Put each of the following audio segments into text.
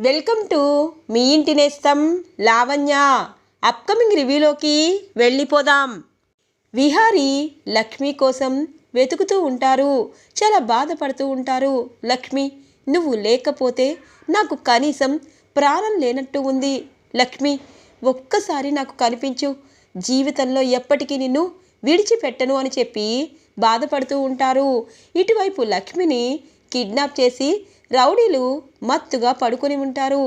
Welcome to me ఇంటి నేస్తం Lavanya. Upcoming రివ్యూలోకి వెళ్ళిపోదాం. విహారీ లక్ష్మి కోసం వెతుకుతూ ఉంటారు. చాలా బాధపడుతూ ఉంటారు. లక్ష్మి నువ్వు లేకపోతే నాకు కనీసం ప్రాణం లేనట్టు ఉంది. లక్ష్మి ఒక్కసారి నాకు కనిపించు. జీవితంలో ఎప్పటికీ నిన్ను విడిచిపెట్టను అని చెప్పి బాధపడుతూ ఉంటారు. ఇటువైపు లక్ష్మిని కిడ్నాప్ చేసి రౌడీలు మత్తుగా పడుకొని ఉంటారు.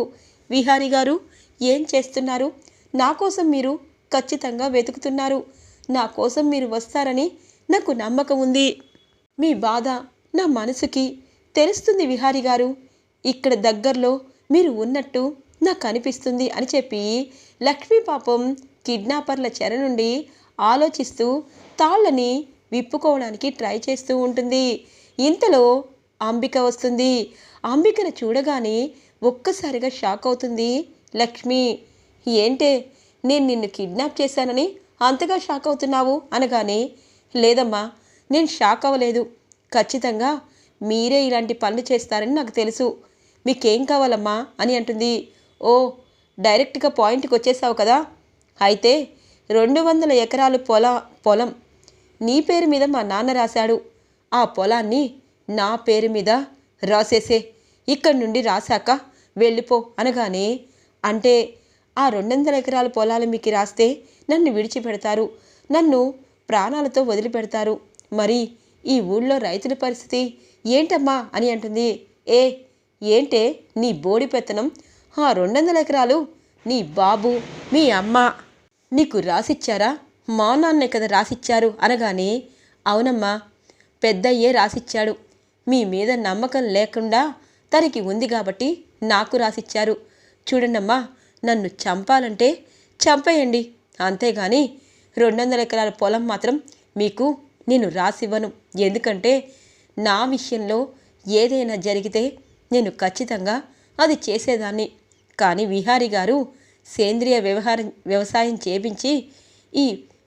విహారి గారు ఏం చేస్తున్నారు? నా కోసం మీరు ఖచ్చితంగా వెతుకుతున్నారు. నా కోసం మీరు వస్తారని నాకు నమ్మకం ఉంది. మీ బాధ నా మనసుకి తెలుస్తుంది విహారి గారు. ఇక్కడ దగ్గరలో మీరు ఉన్నట్టు నాకు అనిపిస్తుంది అని చెప్పి లక్ష్మీ పాపం కిడ్నాపర్ల చెర నుండి ఆలోచిస్తూ తాళ్ళని విప్పుకోవడానికి ట్రై చేస్తూ ఉంటుంది. ఇంతలో అంబిక వస్తుంది. అంబికను చూడగానే ఒక్కసారిగా షాక్ అవుతుంది. లక్ష్మి ఏంటే? నేను నిన్ను కిడ్నాప్ చేశానని అంతగా షాక్ అవుతున్నావు అనగానే లేదమ్మా నేను షాక్ అవ్వలేదు. ఖచ్చితంగా మీరే ఇలాంటి పనులు చేస్తారని నాకు తెలుసు. మీకేం కావాలమ్మా అని అంటుంది. ఓ డైరెక్ట్గా పాయింట్కి వచ్చేసావు కదా. అయితే రెండు వందల ఎకరాలు పొల పొలం నీ పేరు మీద మా నాన్న రాశాడు. ఆ పొలాన్ని నా పేరు మీద రాసేసే. ఇక్కడి నుండి రాశాక వెళ్ళిపో అనగానే అంటే ఆ రెండు వందల ఎకరాల పొలాలు మీకు రాస్తే నన్ను విడిచిపెడతారు. నన్ను ప్రాణాలతో వదిలిపెడతారు. మరి ఈ ఊళ్ళో రైతుల పరిస్థితి ఏంటమ్మా అని అంటుంది. ఏ ఏంటే నీ బోడి పెత్తనం? ఆ రెండు వందల ఎకరాలు నీ బాబు మీ అమ్మ నీకు రాసిచ్చారా? మా నాన్నే కదా రాసిచ్చారు అనగానే అవునమ్మా పెద్దయ్యే రాసిచ్చాడు. మీ మీద నమ్మకం లేకుండా తనకి ఉంది కాబట్టి నాకు రాసిచ్చారు. చూడండమ్మా నన్ను చంపాలంటే చంపేయండి. అంతేగాని రెండు వందల ఎకరాల పొలం మాత్రం మీకు నేను రాసివ్వను. ఎందుకంటే నా విషయంలో ఏదైనా జరిగితే నేను ఖచ్చితంగా అది చేసేదాన్ని. కానీ విహారి గారు సేంద్రియ వ్యవహారం వ్యవసాయం చేపించి ఈ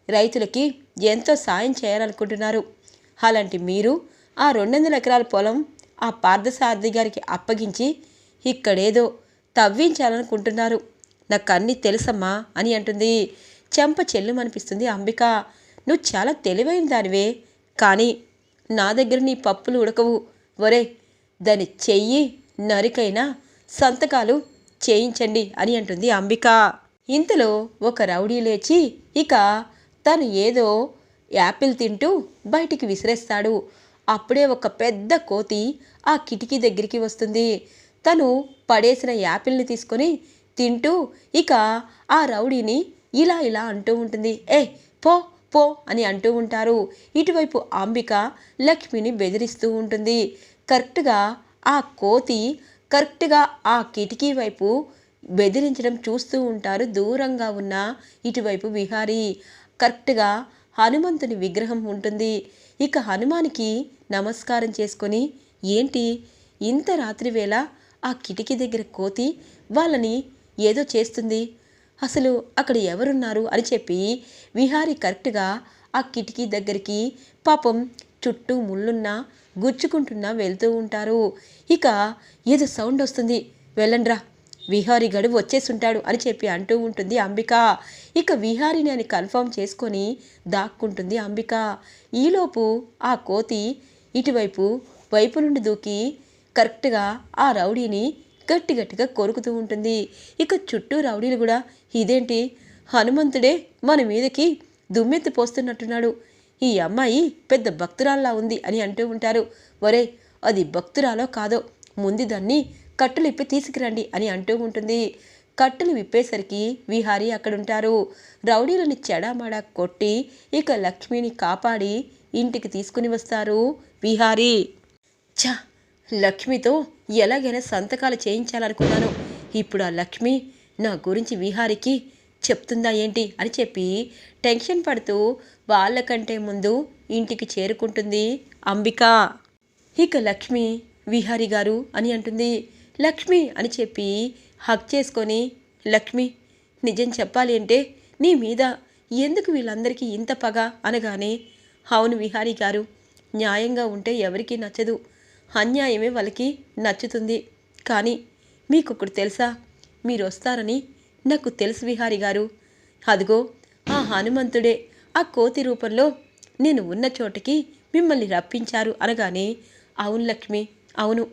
రైతులకి ఎంతో సాయం చేయాలనుకుంటున్నారు. అలాంటి మీరు ఆ రెండు వందల ఎకరాల పొలం ఆ పార్థసారథి గారికి అప్పగించి ఇక్కడేదో తవ్వించాలనుకుంటున్నారు. నాకు అన్నీ తెలుసమ్మా అని అంటుంది. చెంప చెల్లుమనిపిస్తుంది అంబిక. నువ్వు చాలా తెలివైన దానివే. కానీ నా దగ్గర నీ పప్పులు ఉడకవు. ఒరే దాని చెయ్యి నరికైనా సంతకాలు చేయించండి అని అంటుంది అంబిక. ఇంతలో ఒక రౌడీ లేచి ఇక తను ఏదో యాపిల్ తింటూ బయటికి విసిరేస్తాడు. అప్పుడే ఒక పెద్ద కోతి ఆ కిటికీ దగ్గరికి వస్తుంది. తను పడేసిన యాపిల్ని తీసుకొని తింటూ ఇక ఆ రౌడీని ఇలా ఇలా అంటూ ఉంటుంది. ఏ పో పో అని అంటూ ఉంటారు. ఇటువైపు అంబిక లక్ష్మిని బెదిరిస్తూ ఉంటుంది. కరెక్ట్గా ఆ కోతి కరెక్ట్గా ఆ కిటికీ వైపు బెదిరించడం చూస్తూ ఉంటారు దూరంగా ఉన్న ఇటువైపు విహారీ. కరెక్ట్గా హనుమంతుని విగ్రహం ఉంటుంది. ఇక హనుమానికి నమస్కారం చేసుకొని ఏంటి? ఇంత రాత్రివేళ ఆ కిటికీ దగ్గర కోతి వాళ్ళని ఏదో చేస్తుంది? అసలు అక్కడ ఎవరున్నారు? అని చెప్పి విహారీ కరెక్ట్గా ఆ కిటికీ దగ్గరికి పాపం చుట్టూ ముళ్ళున్నా గుచ్చుకుంటున్నా వెళ్తూ ఉంటారు. ఇక ఏదో సౌండ్ వస్తుంది. వెళ్ళండ్రా. విహారీగాడు వచ్చేసుంటాడు అని చెప్పి అంటూ ఉంటుంది అంబిక. ఇక విహారిని అని కన్ఫర్మ్ చేసుకొని దాక్కుంటుంది అంబిక. ఈలోపు ఆ కోతి ఇటువైపు వైపు నుండి దూకి కరెక్ట్గా ఆ రౌడీని గట్టి గట్టిగా కొరుకుతూ ఉంటుంది. ఇక చుట్టూ రౌడీలు కూడా ఇదేంటి? హనుమంతుడే మన మీదకి దుమ్మెత్తి పోస్తున్నట్టున్నాడు. ఈ అమ్మాయి పెద్ద భక్తురాల్లా ఉంది అని అంటూ ఉంటారు. ఒరే అది భక్తురాలో కాదో? ముందు దాన్ని కట్టులు ఇప్పి తీసుకురండి అని అంటూ ఉంటుంది. కట్టులు విప్పేసరికి విహారీ అక్కడుంటారు. రౌడీలని చెడామడా కొట్టి ఇక లక్ష్మిని కాపాడి ఇంటికి తీసుకుని వస్తారు విహారీ. చ లక్ష్మితో ఎలాగైనా సంతకాలు చేయించాలనుకున్నాను. ఇప్పుడు ఆ లక్ష్మి నా గురించి విహారికి చెప్తుందా ఏంటి అని చెప్పి టెన్షన్ పడుతూ వాళ్ళకంటే ముందు ఇంటికి చేరుకుంటుంది అంబిక. ఇక లక్ష్మి విహారి గారు అని అంటుంది. లక్ష్మి అని చెప్పి హక్ చేసుకొని లక్ష్మి నిజం చెప్పాలి అంటే నీ మీద ఎందుకు వీళ్ళందరికీ ఇంత పగ అనగానే అవును విహారీ గారు న్యాయంగా ఉంటే ఎవరికీ నచ్చదు. అన్యాయమే వాళ్ళకి నచ్చుతుంది. కానీ మీకొకటి తెలుసా? మీరు వస్తారని నాకు తెలుసు విహారి గారు. అదిగో ఆ హనుమంతుడే ఆ కోతి రూపంలో నేను ఉన్న చోటకి మిమ్మల్ని రప్పించారు అనగానే అవును లక్ష్మి అవును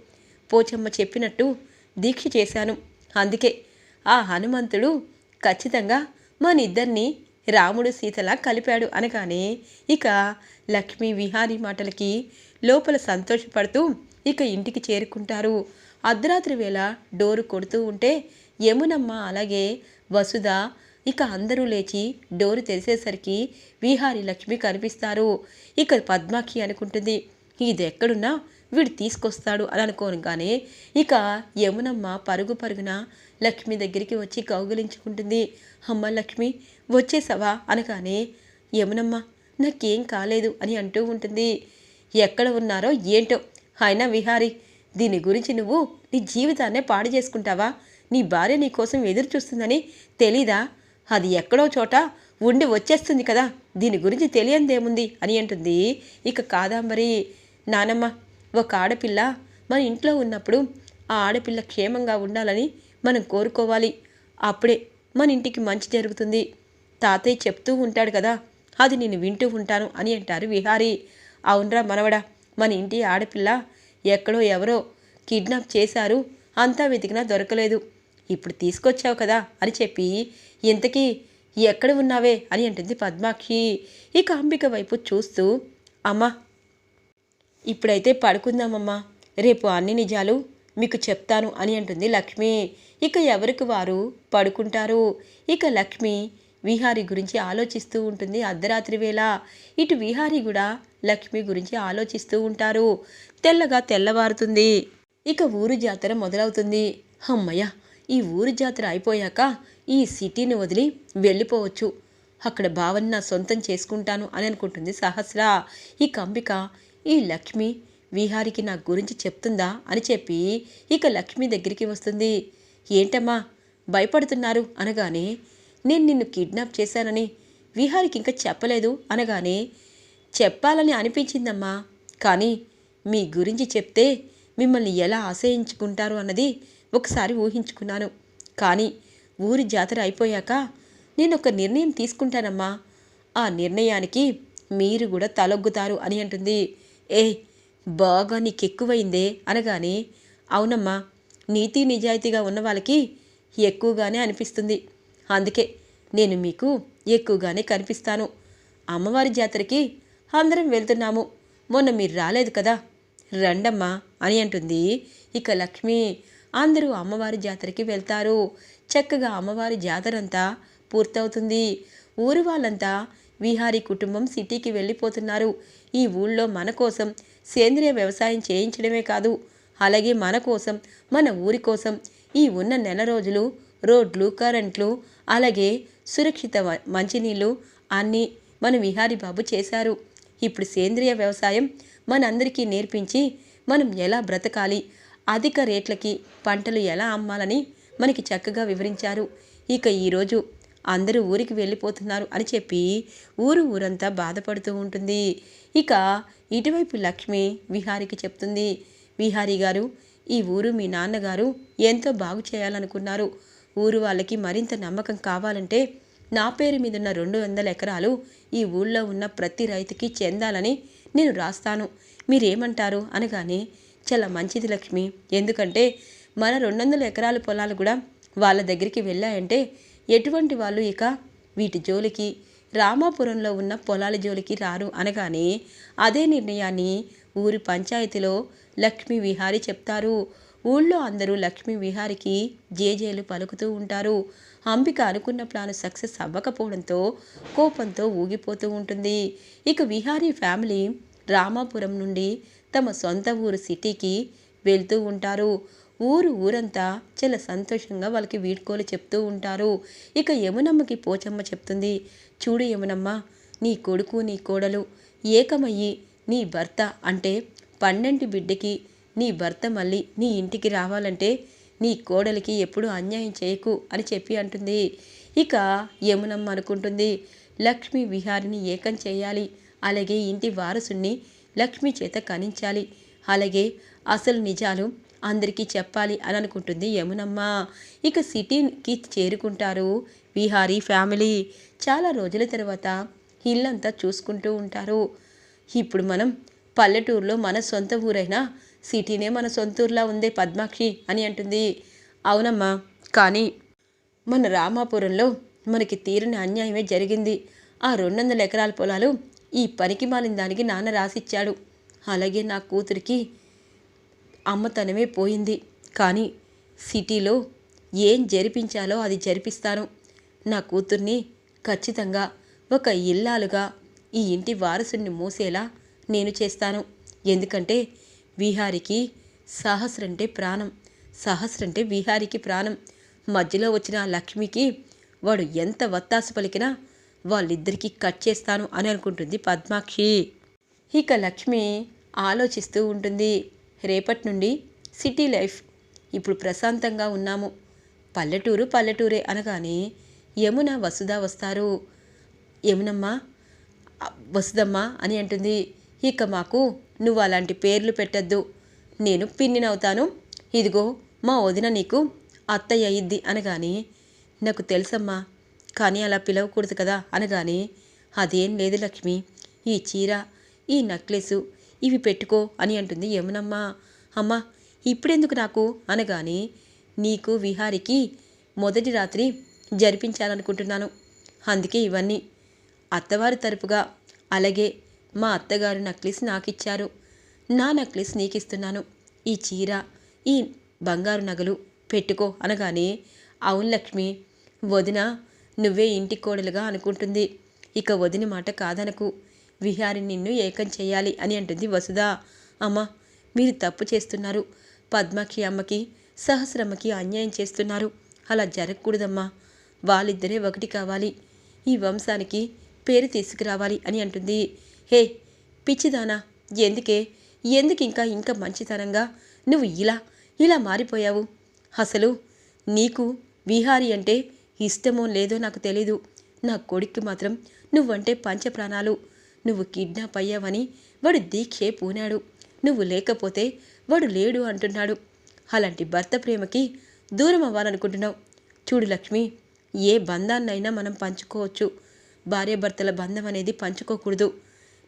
పోచమ్మ చెప్పినట్టు దీక్ష చేశాను. అందుకే ఆ హనుమంతుడు ఖచ్చితంగా మనిద్దరినీ రాముడు సీతలా కలిపాడు అనగానే ఇక లక్ష్మి విహారీ మాటలకి లోపల సంతోషపడుతూ ఇక ఇంటికి చేరుకుంటారు. అర్ధరాత్రి వేళ డోరు కొడుతూ ఉంటే యమునమ్మ అలాగే వసుధ ఇక అందరూ లేచి డోరు తెరిసేసరికి విహారీ లక్ష్మి కనిపిస్తారు. ఇక పద్మాక్షి అనుకుంటుంది ఇది ఎక్కడున్నా వీడు తీసుకొస్తాడు అని అనుకోనగానే ఇక యమునమ్మ పరుగు పరుగున లక్ష్మి దగ్గరికి వచ్చి కౌగిలించుకుంటుంది. అమ్మ లక్ష్మి వచ్చేసావా? అనగానే యమునమ్మ నాకేం కాలేదు అని అంటూ ఉంటుంది. ఎక్కడ ఉన్నారో ఏంటో? అయినా విహారి దీని గురించి నువ్వు నీ జీవితాన్నే పాడు చేసుకుంటావా? నీ భార్య నీ కోసం ఎదురు చూస్తుందని తెలీదా? అది ఎక్కడో చోట ఉండి వచ్చేస్తుంది కదా దీని గురించి తెలియందేముంది? అని అంటుంది. ఇక కాదాంబరి నానమ్మ ఒక ఆడపిల్ల మన ఇంట్లో ఉన్నప్పుడు ఆ ఆడపిల్ల క్షేమంగా ఉండాలని మనం కోరుకోవాలి. అప్పుడే మన ఇంటికి మంచి జరుగుతుంది. తాతయ్య చెప్తూ ఉంటాడు కదా అది నేను వింటూ ఉంటాను అని అంటారు విహారీ. అవునరా మనవడా మన ఇంటి ఆడపిల్ల ఎక్కడో ఎవరో కిడ్నాప్ చేశారు అంతా వెతికినా దొరకలేదు. ఇప్పుడు తీసుకొచ్చావు కదా అని చెప్పి ఇంతకీ ఎక్కడ ఉన్నావే? అని అంటుంది పద్మాక్షి. ఇక అంబిక వైపు చూస్తూ అమ్మా ఇప్పుడైతే పడుకుందామమ్మా. రేపు అన్ని నిజాలు మీకు చెప్తాను అని అంటుంది లక్ష్మి. ఇక ఎవరికి వారు పడుకుంటారు? ఇక లక్ష్మి విహారి గురించి ఆలోచిస్తూ ఉంటుంది అర్ధరాత్రి వేళ. ఇటు విహారి కూడా లక్ష్మి గురించి ఆలోచిస్తూ ఉంటారు. తెల్లగా తెల్లవారుతుంది. ఇక ఊరు జాతర మొదలవుతుంది. అమ్మయ్య ఈ ఊరు జాతర అయిపోయాక ఈ సిటీని వదిలి వెళ్ళిపోవచ్చు. అక్కడ భావన్న నా సొంతం చేసుకుంటాను అని అనుకుంటుంది సహస్ర. ఈ కంబిక ఈ లక్ష్మి విహారికి నా గురించి చెప్తుందా అని చెప్పి ఇక లక్ష్మి దగ్గరికి వస్తుంది. ఏంటమ్మా? భయపడుతున్నారు అనగానే నేను నిన్ను కిడ్నాప్ చేశానని విహారికి ఇంకా చెప్పలేదు అనగానే చెప్పాలని అనిపించిందమ్మా. కానీ మీ గురించి చెప్తే మిమ్మల్ని ఎలా ఆశయించుకుంటారు అన్నది ఒకసారి ఊహించుకున్నాను. కానీ ఊరి జాతర అయిపోయాక నేను ఒక నిర్ణయం తీసుకుంటానమ్మా. ఆ నిర్ణయానికి మీరు కూడా తలొగ్గుతారు అని అంటుంది. ఏ బాగా నీకెక్కువైందే అనగానే అవునమ్మా నీతి నిజాయితీగా ఉన్న వాళ్ళకి ఎక్కువగానే అనిపిస్తుంది. అందుకే నేను మీకు ఎక్కువగానే కనిపిస్తాను. అమ్మవారి జాతరకి అందరం వెళ్తున్నాము. మొన్న మీరు రాలేదు కదా? రండమ్మా అని అంటుంది. ఇక లక్ష్మి అందరూ అమ్మవారి జాతరకి వెళ్తారు. చక్కగా అమ్మవారి జాతరంతా పూర్తవుతుంది. ఊరు వాళ్ళంతా విహారీ కుటుంబం సిటీకి వెళ్ళిపోతున్నారు. ఈ ఊళ్ళో మన కోసం సేంద్రియ వ్యవసాయం చేయించడమే కాదు అలాగే మన కోసం మన ఊరి కోసం ఈ ఉన్న నెల రోజులు రోడ్లు కరెంట్లు అలాగే సురక్షిత మంచినీళ్ళు అన్నీ మన విహారీ బాబు చేశారు. ఇప్పుడు సేంద్రియ వ్యవసాయం మనందరికీ నేర్పించి మనం ఎలా బ్రతకాలి అధిక రేట్లకి పంటలు ఎలా అమ్మాలని మనకి చక్కగా వివరించారు. ఇక ఈరోజు అందరూ ఊరికి వెళ్ళిపోతున్నారు అని చెప్పి ఊరు ఊరంతా బాధపడుతూ ఉంటుంది. ఇక ఇటువైపు లక్ష్మి విహారికి చెప్తుంది. విహారీ గారు ఈ ఊరు మీ నాన్నగారు ఎంతో బాగు చేయాలనుకున్నారు. ఊరు వాళ్ళకి మరింత నమ్మకం కావాలంటే నా పేరు మీద ఉన్న రెండు వందల ఎకరాలు ఈ ఊళ్ళో ఉన్న ప్రతి రైతుకి చెందాలని నేను రాస్తాను. మీరేమంటారు? అనగానే చాలా మంచిది లక్ష్మి. ఎందుకంటే మన రెండు వందల ఎకరాల పొలాలు కూడా వాళ్ళ దగ్గరికి వెళ్ళాయంటే ఎటువంటి వాళ్ళు ఇక వీటి జోలికి? రామాపురంలో ఉన్న పొలాల జోలికి రారు అనగానే అదే నిర్ణయాన్ని ఊరి పంచాయతీలో లక్ష్మీ విహారి చెప్తారు. ఊళ్ళో అందరూ లక్ష్మీ విహారికి జేజేలు పలుకుతూ ఉంటారు. అంబిక అనుకున్న ప్లాన్ సక్సెస్ అవ్వకపోవడంతో కోపంతో ఊగిపోతూ ఉంటుంది. ఇక విహారీ ఫ్యామిలీ రామాపురం నుండి తమ సొంత ఊరు సిటీకి వెళ్తూ ఉంటారు. ఊరు ఊరంతా చాలా సంతోషంగా వాళ్ళకి వీడ్కోలు చెప్తూ ఉంటారు. ఇక యమునమ్మకి పోచమ్మ చెప్తుంది చూడు యమునమ్మ నీ కొడుకు నీ కోడలు ఏకమయ్యి నీ భర్త అంటే పన్నెంటి బిడ్డకి నీ భర్త మళ్ళీ నీ ఇంటికి రావాలంటే నీ కోడలికి ఎప్పుడు అన్యాయం చేయకు అని చెప్పి అంటుంది. ఇక యమునమ్మ అనుకుంటుంది లక్ష్మీ విహారిని ఏకం చేయాలి. అలాగే ఇంటి వారసుణ్ణి లక్ష్మి చేత కనించాలి. అలాగే అసలు నిజాలు అందరికీ చెప్పాలి అని అనుకుంటుంది యమునమ్మ. ఇక సిటీకి చేరుకుంటారు విహారీ ఫ్యామిలీ. చాలా రోజుల తర్వాత ఇల్లంతా చూసుకుంటూ ఉంటారు. ఇప్పుడు మనం పల్లెటూరులో మన సొంత ఊరైనా సిటీనే మన సొంత ఊర్లా ఉందే పద్మాక్షి అని అంటుంది. అవునమ్మా కానీ మన రామాపురంలో మనకి తీరని అన్యాయమే జరిగింది. ఆ రెండు వందల ఎకరాల పొలాలు ఈ పనికి మాలిన దానికి నాన్న రాసిచ్చాడు. అలాగే నా కూతురికి అమ్మతనమే పోయింది. కానీ సిటీలో ఏం జరిపించాలో అది జరిపిస్తాను. నా కూతుర్ని ఖచ్చితంగా ఒక ఇల్లాలుగా ఈ ఇంటి వారసుని మూసేలా నేను చేస్తాను. ఎందుకంటే విహారికి సహస్రంటే ప్రాణం. సహస్రంటే విహారికి ప్రాణం. మధ్యలో వచ్చిన లక్ష్మికి వాడు ఎంత వత్తాసు పలికినా వాళ్ళిద్దరికీ కట్ చేస్తాను అని అనుకుంటుంది పద్మాక్షి. ఇక లక్ష్మి ఆలోచిస్తూ ఉంటుంది. రేపటి నుండి సిటీ లైఫ్. ఇప్పుడు ప్రశాంతంగా ఉన్నాము. పల్లెటూరు పల్లెటూరే అనగానే యమున వసుధ వస్తారు. యమునమ్మ వసుదమ్మ అని అంటుంది. ఇక మాకు నువ్వు అలాంటి పేర్లు పెట్టద్దు. నేను పిన్నినవుతాను ఇదిగో మా వదిన నీకు అత్తయ్య అయ్యిద్ది అనగానే నాకు తెలుసమ్మా కానీ అలా పిలవకూడదు కదా అనగానే అదేం లేదు లక్ష్మి ఈ చీర ఈ నెక్లెసు ఇవి పెట్టుకో అని అంటుంది యమునమ్మ. అమ్మా ఇప్పుడెందుకు నాకు? అనగానే నీకు విహారికి మొదటి రాత్రి జరిపించాలనుకుంటున్నాను. అందుకే ఇవన్నీ. అత్తవారి తరపుగా అలాగే మా అత్తగారు నక్లెస్ నాకు ఇచ్చారు నా నక్లెస్ నీకు ఇస్తున్నాను ఈ చీర ఈ బంగారు నగలు పెట్టుకో అనగానే అవును లక్ష్మి వదిన నువ్వే ఇంటి కోడలుగా అనుకుంటుంది. ఇక వదిన మాట కాదనకు. విహారి నిన్ను ఏకం చేయాలి అని అంటుంది వసుధ. అమ్మ మీరు తప్పు చేస్తున్నారు. పద్మకి అమ్మకి సహస్రమ్మకి అన్యాయం చేస్తున్నారు. అలా జరగకూడదమ్మా. వాళ్ళిద్దరే ఒకటి కావాలి. ఈ వంశానికి పేరు తీసుకురావాలి అని అంటుంది. హే పిచ్చిదానా ఎందుకే? ఎందుకు ఇంకా ఇంకా మంచితనంగా? నువ్వు ఇలా ఇలా మారిపోయావు. అసలు నీకు విహారి అంటే ఇష్టమో లేదో నాకు తెలీదు. నా కొడుక్కి మాత్రం నువ్వంటే పంచప్రాణాలు. నువ్వు కిడ్నాప్ అయ్యావని వాడు దీక్షే పూనాడు. నువ్వు లేకపోతే వాడు లేడు అంటున్నాడు. అలాంటి భర్త ప్రేమకి దూరం అవ్వాలనుకుంటున్నావు. చూడు లక్ష్మి ఏ బంధాన్నైనా మనం పంచుకోవచ్చు. భార్యాభర్తల బంధం అనేది పంచుకోకూడదు.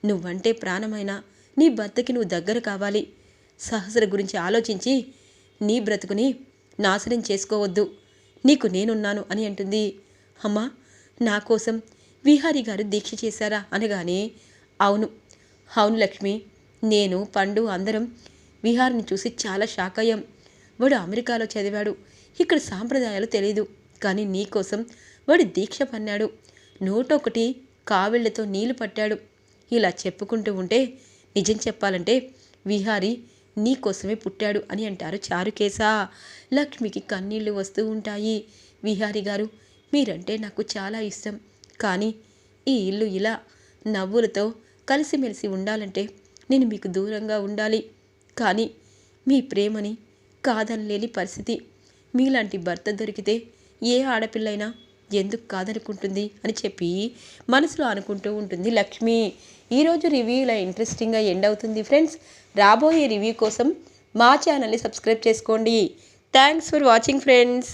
నువ్వంటే ప్రాణమైన నీ భర్తకి నువ్వు దగ్గర కావాలి. సహస్ర గురించి ఆలోచించి నీ బ్రతుకుని నాశనం చేసుకోవద్దు. నీకు నేనున్నాను అని అంటుంది. అమ్మా నా కోసం విహారి గారు దీక్ష చేశారా అనగానే అవును. అవును లక్ష్మి నేను పండు అందరం విహార్ని చూసి చాలా షాక్ అయ్యాం. వాడు అమెరికాలో చదివాడు. ఇక్కడ సాంప్రదాయాలు తెలియదు కానీ నీకోసం వాడు దీక్ష పన్నాడు. నోటొకటి కావిళ్ళతో నీళ్ళు పట్టాడు. ఇలా చెప్పుకుంటూ ఉంటే నిజం చెప్పాలంటే విహారి నీకోసమే పుట్టాడు అని అంటారు చారుకేశా. లక్ష్మికి కన్నీళ్ళు వస్తూ ఉంటాయి. విహారి గారు మీరంటే నాకు చాలా ఇష్టం. కానీ ఈ ఇల్లు ఇలా నవ్వులతో కలిసిమెలిసి ఉండాలంటే నేను మీకు దూరంగా ఉండాలి. కానీ మీ ప్రేమని కాదనలేని పరిస్థితి. మీలాంటి భర్త దొరికితే ఏ ఆడపిల్లైనా ఎందుకు కాదనుకుంటుంది అని చెప్పి మనసులో అనుకుంటూ ఉంటుంది లక్ష్మి. ఈరోజు రివ్యూ ఇలా ఇంట్రెస్టింగ్గా ఎండ్ అవుతుంది ఫ్రెండ్స్. రాబోయే రివ్యూ కోసం మా ఛానల్ని సబ్స్క్రైబ్ చేసుకోండి. Thanks for watching friends.